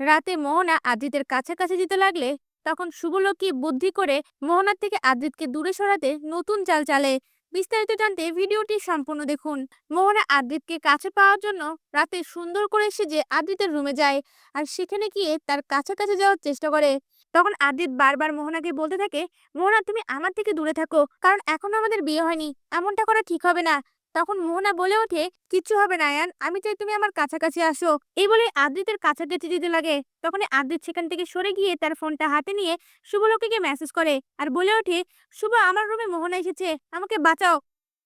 রাতে মোহনা আদ্রিতের কাছাকাছি যেতে লাগলে, তখন শুভলক্ষ্মী বুদ্ধি করে মোহনার থেকে আদ্রিতকে দূরে সরাতে নতুন চাল চালে। বিস্তারিত জানতে ভিডিওটি সম্পূর্ণ দেখুন। মোহনা আদ্রিতকে কাছে পাওয়ার জন্য রাতে সুন্দর করে সেজে আদ্রিতের রুমে যায় আর সেখানে গিয়ে তার কাছাকাছি যাওয়ার চেষ্টা করে। তখন আদ্রিত বারবার মোহনাকে বলতে থাকে, মোহনা, তুমি আমার থেকে দূরে থাকো, কারণ এখনও আমাদের বিয়ে হয়নি। এমনটা করা ঠিক হবে না। তখন মোহনা বলে ওঠে, কিচ্ছু হবে না আয়ান, আমি চাই তুমি আমার কাছাকাছি আসো। এই বলে আদ্রিতের কাছাকাছি যেতে লাগে। তখন আদ্রিত সেখান থেকে সরে গিয়ে তার ফোনটা হাতে নিয়ে শুভলক্ষীকে মেসেজ করে আর বলে ওঠে, শুভ, আমার রুমে মোহনা এসেছে, আমাকে বাঁচাও।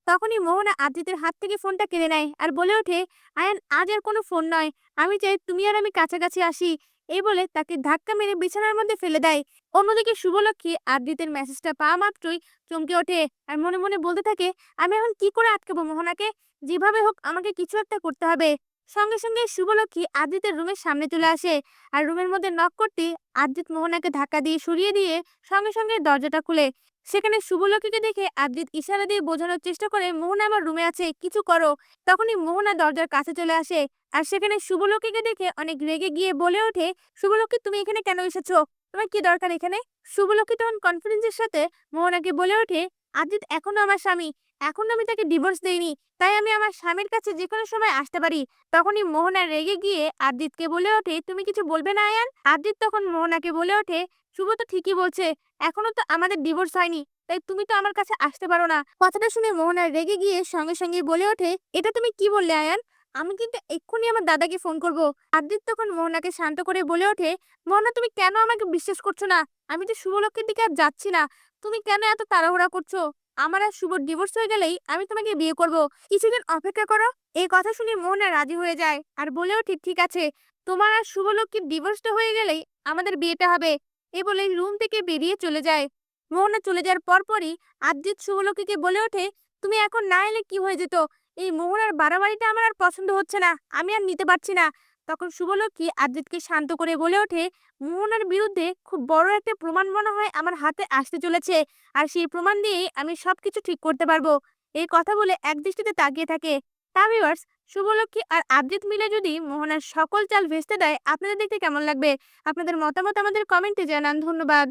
তখনই মোহনা আদ্রিতের হাত থেকে ফোনটা কেড়ে নেয় আর বলে ওঠে, আয়ান, আজ আর কোনো ফোন নয়। আমি চাই তুমি আর আমি কাছাকাছি আসি। এই বলে তাকে ধাক্কা মেরে বিছানার মধ্যে ফেলে দেয়। অন্যদিকে শুভলক্ষী আদিতের মেসেজটা পাওয়া মাত্রই চমকে ওঠে আর মনে মনে বলতে থাকে, আমি এখন কি করে আটকাবো মোহনাকে? যেভাবে হোক আমাকে কিছু একটা করতে হবে। সঙ্গে সঙ্গে শুভলক্ষ্মী আদ্রিতের রুমের সামনে চলে আসে। আর রুমের মধ্যে নক করতে আদ্রিত মোহনাকে ধাক্কা দিয়ে সরিয়ে দিয়ে সঙ্গে সঙ্গে দরজাটা খুলে। সেখানে শুভলক্ষ্মীকে দেখে আদ্রিত ইশারা দিয়ে বোঝানোর চেষ্টা করে, মোহনা আমার রুমে আছে, কিছু করো। তখনই মোহনা দরজার কাছে চলে আসে। আর সেখানে শুভলক্ষ্মীকে দেখে অনেক রেগে গিয়ে বলে ওঠে, শুভলক্ষ্মী, তুমি এখানে কেন এসেছ? তোমার কি দরকার এখানে? শুভলক্ষ্মী তখন কনফিডেন্সের সাথে মোহনাকে বলে ওঠে আদ্রিত এখনও আমার স্বামী। এখনও আমি তাকে ডিভোর্স দেইনি, তাই আমি আমার স্বামীর কাছে যে কোনো সময় আসতে পারি। তখনই মোহনা রেগে গিয়ে আদ্রিতকে বলে ওঠে, তুমি কিছু বলবে না, আয়ান? আদ্রিত তখন মোহনাকে বলে ওঠে, শুভ তো ঠিকই বলছে, এখনও তো আমাদের ডিভোর্স হয়নি, তাই তুমি তো আমার কাছে আসতে পারো না। কথাটা শুনে মোহনা রেগে গিয়ে সঙ্গে সঙ্গে বলে ওঠে, এটা তুমি কি বললে, আয়ান? আমি কিন্তু এক্ষুনি আমার দাদাকে ফোন করব। আদিত তখন মোহনাকে শান্ত করে বলে ওঠে, মোহনা, তুমি কেন আমাকে বিশ্বাস করছ না? আমি তো শুভলক্ষের দিকে আর যাচ্ছি না। তুমি কেন এত তাড়াহুড়া করছ? আমার আর শুভ ডিভোর্স হয়ে গেলেই আমি তোমাকে বিয়ে করব। কিছুদিন অপেক্ষা করো, এই কথা শুনে মোহনা রাজি হয়ে যায়। আর বলেও ঠিক ঠিক আছে, তোমার আর শুভলক্ষীর ডিভোর্সটা হয়ে গেলেই আমাদের বিয়েটা হবে। এ বলে রুম থেকে বেরিয়ে চলে যায়। মোহনা চলে যাওয়ার পরপরই আদ্রিত শুভলক্ষীকে বলে ওঠে, তুমি এখন না এলে কি হয়ে যেত? এই মোহনার বাড়াবাড়িটা আমার আর পছন্দ হচ্ছে না। আমি আর নিতে পারছি না। তখন শুভলক্ষী আদ্রিতকে শান্ত করে বলে ওঠে মোহনার বিরুদ্ধে খুব বড় একটা প্রমাণ মনে হয় আমার হাতে আসতে চলেছে। আর সেই প্রমাণ দিয়েই আমি সবকিছু ঠিক করতে পারব। এই কথা বলে একদৃষ্টিতে তাকিয়ে থাকে। তা শুভলক্ষী আর আদ্রিত মিলে যদি মোহনার সকল চাল ভেস্তে দেয়, আপনাদের দেখতে কেমন লাগবে? আপনাদের মতামত আমাদের কমেন্টে জানান। ধন্যবাদ।